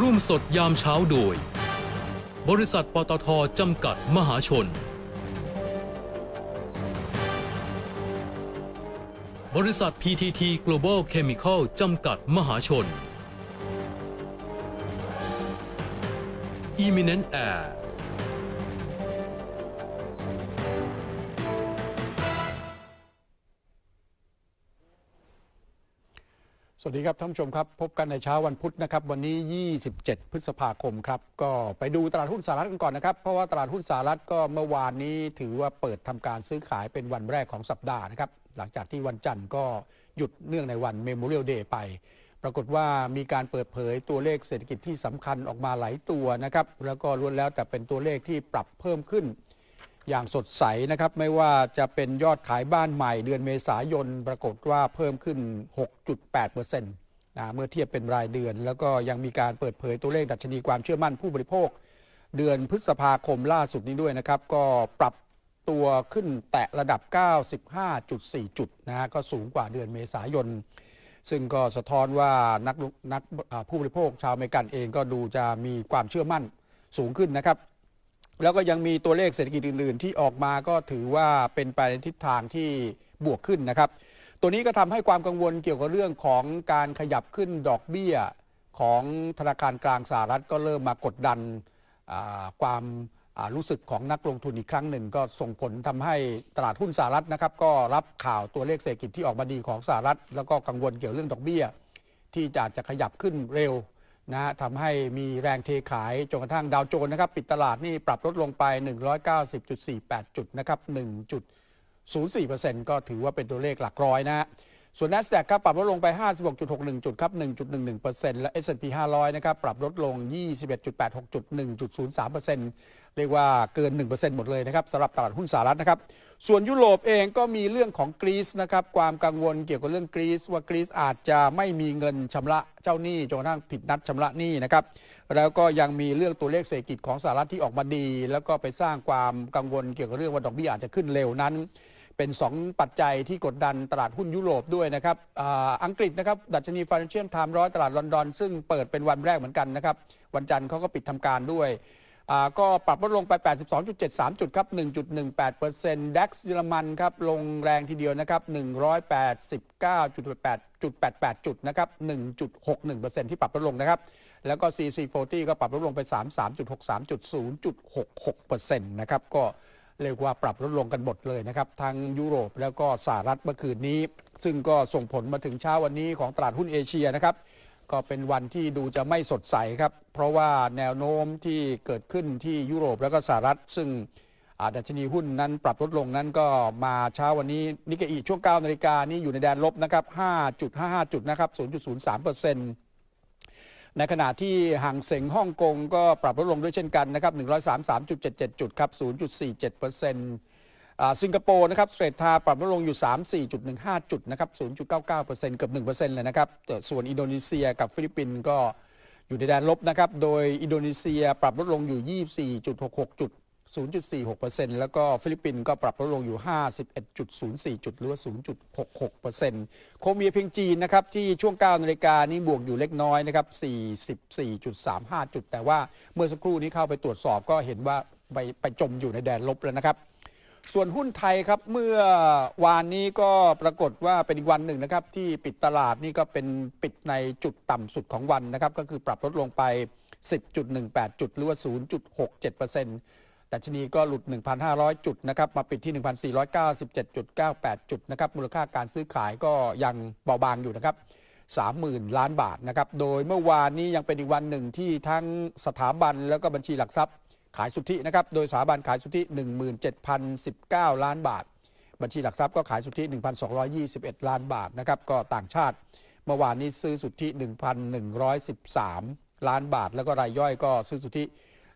ร่วมสดยามเช้าโดย บริษัทปตทจำกัดมหาชน บริษัท PTT Global Chemical จำกัดมหาชน Eminent Air วัสดีครับท่านผู้ชมครับ พบกันในเช้าวันพุธนะครับ วันนี้ 27 พฤษภาคมครับ ก็ไปดูตลาดหุ้นสหรัฐกันก่อนนะครับ เพราะว่าตลาดหุ้นสหรัฐก็เมื่อวานนี้ถือว่าเปิดทำการซื้อขายเป็นวันแรกของสัปดาห์นะครับ หลังจากที่วันจันทร์ก็หยุดเนื่องในวัน Memorial Day ไป ปรากฏว่ามีการเปิดเผยตัวเลขเศรษฐกิจที่สำคัญออกมาหลายตัวนะครับแล้วก็ล้วนแล้วแต่เป็นตัวเลขที่ปรับเพิ่มขึ้น อย่างสดใสนะครับ ไม่ว่าจะเป็นยอดขายบ้านใหม่เดือนเมษายนปรากฏว่าเพิ่มขึ้น 6.8%นะเมื่อเทียบเป็นรายเดือน แล้วก็ยังมีการเปิดเผยตัวเลขดัชนีความเชื่อมั่นผู้บริโภค เดือนพฤษภาคมล่าสุดนี้ด้วยนะครับ ก็ปรับตัวขึ้นแตะระดับ 95.4 จุดนะฮะก็สูงกว่าเดือนเมษายน ซึ่งก็สะท้อนว่านักนักผู้บริโภคชาวอเมริกันเองก็ดูจะมีความเชื่อมั่นสูงขึ้นนะครับ แล้วก็ยังมีตัวเลขเศรษฐกิจอื่น ๆ ที่ออกมาก็ถือว่าเป็นไปในทิศทางที่บวกขึ้นนะครับ ตัวนี้ก็ทำให้ความกังวลเกี่ยวกับเรื่องของการขยับขึ้นดอกเบี้ยของธนาคารกลางสหรัฐก็เริ่มมากดดันความรู้สึกของนักลงทุนอีกครั้งหนึ่ง ก็ส่งผลทำให้ตลาดหุ้นสหรัฐนะครับ ก็รับข่าวตัวเลขเศรษฐกิจที่ออกมาดีของสหรัฐ แล้วก็กังวลเกี่ยวเรื่องดอกเบี้ย ที่จะจะขยับขึ้นเร็ว นะทำให้มีแรงเทขายจนกระทั่งดาวโจนส์นะครับ ปิดตลาดนี่ปรับลดลงไป 190.48 จุดนะครับ 1.04%ก็ถือว่าเป็นตัวเลขหลักร้อยนะฮะ ส่วน NASDAQ ครับปรับลดลงไป 56.61 จุดครับ 1.11%และ S&P 500 นะครับ ปรับลดลง 21.86 จุด 1.03%เรียกว่าเกิน 1%หมดเลยนะครับสำหรับตลาดหุ้นสหรัฐนะครับ ส่วนยุโรปเองก็มีเรื่องของกรีซนะครับ ความกังวลเกี่ยวกับเรื่องกรีซว่ากรีซอาจจะไม่มีเงินชำระเจ้าหนี้จนกระทั่งผิดนัดชำระหนี้นะครับ แล้วก็ยังมีเรื่องตัวเลขเศรษฐกิจของสหรัฐที่ออกมาดี แล้วก็ไปสร้างความกังวลเกี่ยวกับเรื่องว่าดอกเบี้ยอาจจะขึ้นเร็วนั้น เป็น 2 ปัจจัยที่กดดันตลาดหุ้นยุโรปด้วยนะครับออังกฤษนะครับดัชนี Financial Times ร้อยตลาดลอนดอน ซึ่งเปิดเป็นวันแรกเหมือนกันนะครับ วันจันทร์เขาก็ปิดทำการด้วยก็ปรับลดลงไป 82.73 จุดครับ 1.18% DAX เยอรมันครับ ลงแรงทีเดียวนะครับ 189.88จุด88จุดนะครับ 1.61%ที่ปรับลดลงนะครับ แล้วก็ CC 40 ก็ปรับลดลงไป 33.63จุด0.66%นะครับ ก็ เรียกว่าปรับลดลงกันหมดเลยนะครับทั้งยุโรปแล้วก็สหรัฐเมื่อคืนนี้ ซึ่งก็ส่งผลมาถึงเช้าวันนี้ของตลาดหุ้นเอเชียนะครับก็เป็นวันที่ดูจะไม่สดใสครับ เพราะว่าแนวโน้มที่เกิดขึ้นที่ยุโรปแล้วก็สหรัฐ ซึ่งดัชนีหุ้นนั้นปรับลดลงนั้นก็มาเช้าวันนี้นิกเกอีช่วง9นาฬิกานี่อยู่ในแดนลบนะครับ5.55 จุดนะครับ 0.03เปอร์เซ็นต์ ในขณะที่ห่างเสงฮ่องกงก็ปรับลดลงด้วยเช่นกันนะครับ 133.77 จุดครับ 0.47เปอร์เซ็นต์สิงคโปร์นะครับสเตรททาปรับลดลงอยู่ 34.15 จุดนะครับ 0.99เปอร์เซ็นต์เกือบ1เปอร์เซ็นต์เลยนะครับแต่ส่วนอินโดนีเซียกับฟิลิปปินส์ก็อยู่ในแดนลบนะครับ โดยอินโดนีเซียปรับลดลงอยู่ 24.66 จุด 0.46%แล้วก็ฟิลิปปินส์ก็ปรับลดลงอยู่ 51.04 จุด หรือว่า 0.66%โคเมียเพียงจีนนะครับ ที่ช่วง 9 นาฬิกานี้บวกอยู่เล็กน้อยนะครับ 44.35 จุด แต่ว่าเมื่อสักครู่นี้เข้าไปตรวจสอบก็เห็นว่าไปไปจมอยู่ในแดนลบแล้วนะครับ ส่วนหุ้นไทยครับ เมื่อวานนี้ก็ปรากฏว่าเป็นอีกวันหนึ่งนะครับ ที่ปิดตลาดนี่ก็เป็นปิดในจุดต่ำสุดของวันนะครับ ก็คือปรับลดลงไป 10.18 จุด หรือว่า 0.67% ดัชนีก็หลุด 1,500 จุดนะครับมาปิดที่ 1,497.98 จุดนะครับมูลค่าการซื้อขายก็ยังเบาบางอยู่นะครับ30,000 ล้านบาทนะครับโดยเมื่อวานนี้ยังเป็นอีกวันหนึ่งที่ทั้งสถาบันแล้วก็บัญชีหลักทรัพย์ขายสุทธินะครับโดยสถาบันขายสุทธิ 17,019 ล้านบาท บัญชีหลักทรัพย์ก็ขายสุทธิ 1,221 ล้านบาทนะครับก็ต่างชาติ เมื่อวานนี้ซื้อสุทธิ 1,113 ล้านบาท แล้วก็รายย่อยก็ซื้อสุทธิ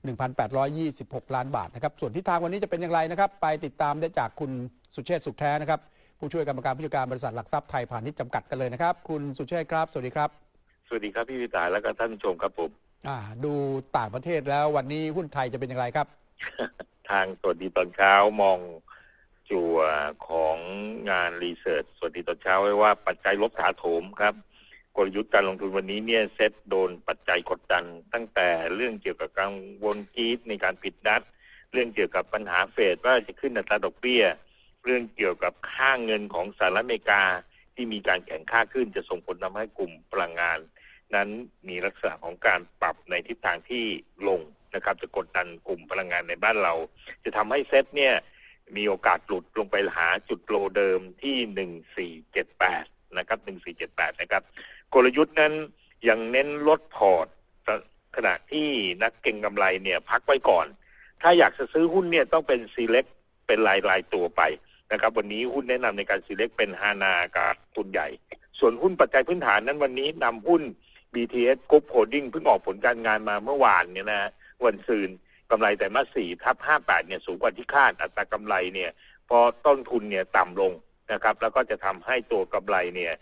1,826 ล้านบาทนะครับ ส่วนทิศทางวันนี้จะเป็นอย่างไรนะครับ ไปติดตามได้จากคุณสุเชษฐ์สุขแท้นะครับ ผู้ช่วยกรรมการผู้จัดการบริษัทหลักทรัพย์ไทยพาณิชย์จำกัดกันเลยนะครับ คุณสุเชษฐ์ครับ สวัสดีครับ สวัสดีครับพี่วิตายและก็ท่านผู้ชมครับผมอ่าดูต่างประเทศแล้ววันนี้หุ้นไทยจะเป็นอย่างไรครับ ทางสวัสดีตอนเช้ามองจั่วของงานรีเสิร์ชสวัสดีตอนเช้าไว้ว่าปัจจัยลบถาโถมครับ กลยุทธ์การลงทุนวันนี้เนี่ยเซ็ตโดนปัจจัยกดดัน ตั้งแต่เรื่องเกี่ยวกับกังวลกีดในการปิดนัด เรื่องเกี่ยวกับปัญหาเฟดว่าจะขึ้นอัตราดอกเบี้ย เรื่องเกี่ยวกับค่าเงินของสหรัฐอเมริกาที่มีการแข่งค่าขึ้นจะส่งผลทำให้กลุ่มพลังงาน นั้นมีลักษณะของการปรับในทิศทางที่ลงนะครับ จะกดดันกลุ่มพลังงานในบ้านเรา จะทำให้เซ็ตเนี่ยมีโอกาสหลุดลงไปหาจุดโลเดิมที่ 1478 นะครับ 1478 นะครับ กลยุทธ์นั้นยังเน้นลดพอร์ตขณะที่นักเก็งกำไรเนี่ยพักไว้ก่อน ถ้าอยากจะซื้อหุ้นเนี่ยต้องเป็น select เป็นรายรายๆตัวไปนะครับ วันนี้หุ้นแนะนำในการ select เป็นฮานากับทุนใหญ่ ส่วนหุ้นปัจจัยพื้นฐานนั้นวันนี้นำหุ้น BTS Group Holding เพิ่งออกผลการงานมาเมื่อวานเนี่ยนะวันซืนกำไรแต่มาสี่ทับห้าแปดเนี่ยสูงกว่าที่คาดอัตรากำไรเนี่ยพอต้นทุนเนี่ยต่ำลงนะครับ แล้วก็จะทำให้ตัวกำไรเนี่ย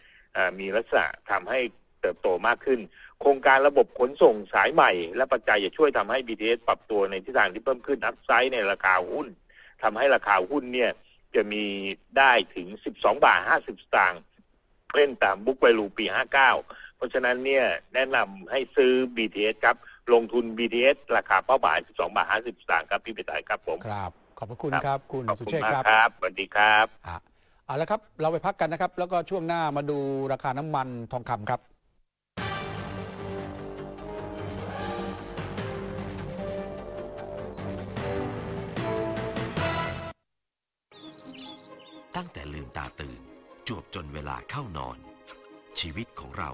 มีลักษณะทำให้เติบโตมากขึ้น โครงการระบบขนส่งสายใหม่ และปัจจัยจะช่วยทำให้ BTS ปรับตัวในทิศทางที่เพิ่มขึ้นอัพไซด์ในราคาหุ้นทำให้ราคาหุ้นเนี่ยจะมีได้ถึง 12 บาท 50 สตางค์เล่นตามบุ๊กไวลูปี 59 เพราะฉะนั้นเนี่ยแนะนำให้ซื้อ BTS ครับ ลงทุน BTS ราคาเป้าหมาย 12 บาท 50 สตางค์ครับ พี่ปิตายครับผม ครับ ขอบพระคุณครับครับคุณขอบสุคุณเชษฐ์มากครับ ครับสวัสดีครับอะ เอาละครับ เราไปพักกันนะครับ แล้วก็ช่วงหน้ามาดูราคาน้ำมันทองคำครับตั้งแต่ลืมตาตื่น จวบจนเวลาเข้านอน ชีวิตของเรา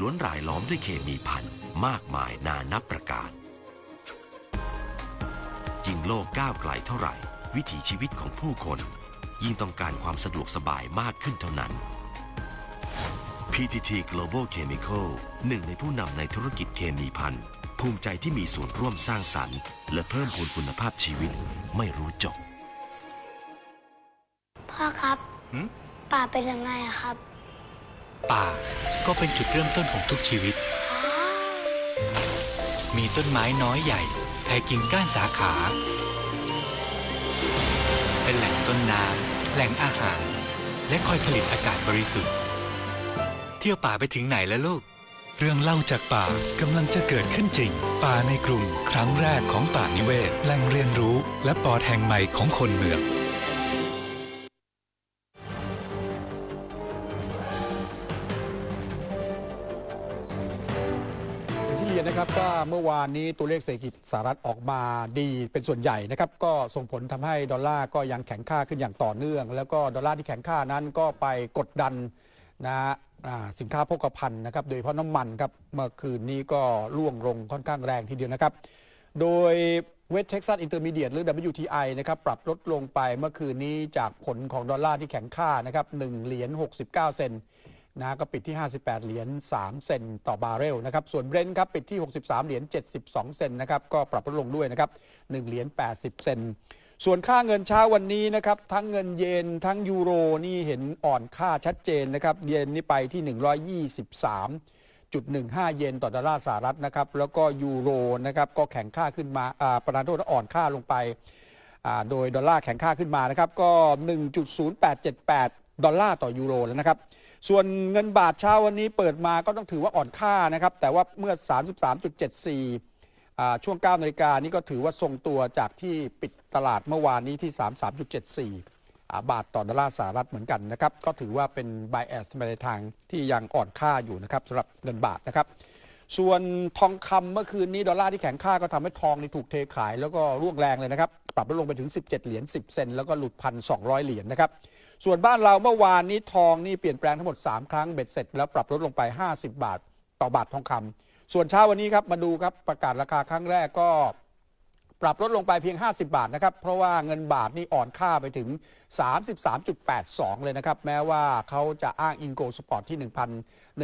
ล้วนรายล้อมด้วยเคมีพันมากมายนานับประการยิ่งโลกก้าวไกลเท่าไหร่ วิถีชีวิตของผู้คน ยิ่งต้องการความสะดวกสบายมากขึ้นเท่านั้น PTT Global Chemical หนึ่งในผู้นำในธุรกิจเคมีพันภูมิใจที่มีส่วนร่วมสร้างสรรค์ และเพิ่มพูนคุณภาพชีวิตไม่รู้จบ พ่อครับหืมป่าเป็นยังไงอะครับ ป่าก็เป็นจุดเริ่มต้นของทุกชีวิต มีต้นไม้น้อยใหญ่แผ่กิ่งก้านสาขา เป็นแหล่งต้นน้ำแหล่งอาหาร และคอยผลิตอากาศบริสุทธิ์ เที่ยวป่าไปถึงไหนแล้วลูก เรื่องเล่าจากป่ากำลังจะเกิดขึ้นจริง ป่าในกรุง ครั้งแรกของป่านิเวศ แหล่งเรียนรู้ และปอดแห่งใหม่ของคนเมืองอย่าง เมื่อวานนี้ตัวเลขเศรษฐกิจสหรัฐออกมาดีเป็นส่วนใหญ่นะครับก็ส่งผลทำให้ดอลลาร์ก็ยังแข็งค่าขึ้นอย่างต่อเนื่อง แล้วก็ดอลลาร์ที่แข็งค่านั้นก็ไปกดดันนะอ่าสินค้าโภคภัณฑ์นะครับโดยเฉพาะน้ำมันครับเมื่อคืนนี้ก็ร่วงลงค่อนข้างแรงทีเดียวนะครับ โดยเวสเท็กซัสอินเตอร์มีเดียหรือ WTI นะครับปรับลดลงไปเมื่อคืนนี้จากผลของดอลลาร์ที่แข็งค่านะครับ1เหรียญ69 เซนต์ นะก็ปิดที่ 58 เหรียญ 3 เซนต์ต่อบาร์เรลนะครับ ส่วนเบรนท์ครับปิดที่ 63 เหรียญ 72 เซนต์นะครับ ก็ปรับลดลงด้วยนะครับ 1 เหรียญ 80 เซนต์ส่วนค่าเงินเช้าวันนี้นะครับ ทั้งเงินเยน ทั้งยูโรนี่เห็นอ่อนค่าชัดเจนนะครับ เยนนี่ไปที่ 123.15 เยนต่อดอลลาร์สหรัฐนะครับ แล้วก็ยูโรนะครับก็แข็งค่าขึ้นมาอ่าประธานโทษอ่อนค่าลงไปอ่าโดยดอลลาร์แข็งค่าขึ้นมานะครับ ก็ 1.0878 ดอลลาร์ต่อยูโรแล้วนะครับ ส่วนเงินบาทเช้าวันนี้เปิดมาก็ต้องถือว่าอ่อนค่านะครับ แต่ว่าเมื่อ 33.74อ่าช่วง 9 นาฬิกานี่ก็ถือว่าทรงตัวจากที่ปิดตลาดเมื่อวานนี้ที่ 33.74อ่บาทต่อดอลลาร์สหรัฐเหมือนกันนะครับ ก็ถือว่าเป็น bias ไปในทางที่ยังอ่อนค่าอยู่นะครับสำหรับเงินบาทนะครับส่วนทองคำเมื่อคืนนี้ดอลลาร์ที่แข็งค่าก็ทำให้ทองนี่ถูกเทขายแล้วก็ร่วงแรงเลยนะครับ ปรับลดลงไปถึง 17 เหรียญ 10 เซนแล้วก็หลุดพันสองเหรียญนะครับ ส่วนบ้านเราเมื่อวานนี้ทองนี่เปลี่ยนแปลงทั้งหมด 3 ครั้งเบ็ดเสร็จ แล้วปรับลดลงไป 50 บาท ต่อบาททองคำส่วนเช้าวันนี้ครับมาดูครับประกาศราคาครั้งแรกก็ปรับลดลงไปเพียง 50 บาทนะครับ เพราะว่าเงินบาทนี่อ่อนค่าไปถึง 33.82 เลยนะครับ แม้ว่าเขาจะอ้างอิงโกสปอร์ตที่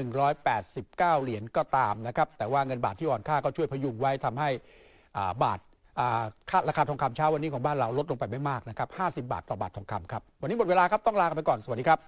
1,189 เหรียญก็ตามนะครับ แต่ว่าเงินบาทที่อ่อนค่าก็ช่วยพยุงไว้ทำให้บาท ราคาทองคำเช้าวันนี้ของบ้านเราลดลงไปไม่มากนะครับ 50 บาทต่อบาททองคำครับ วันนี้หมดเวลาครับ ต้องลาไปก่อน สวัสดีครับ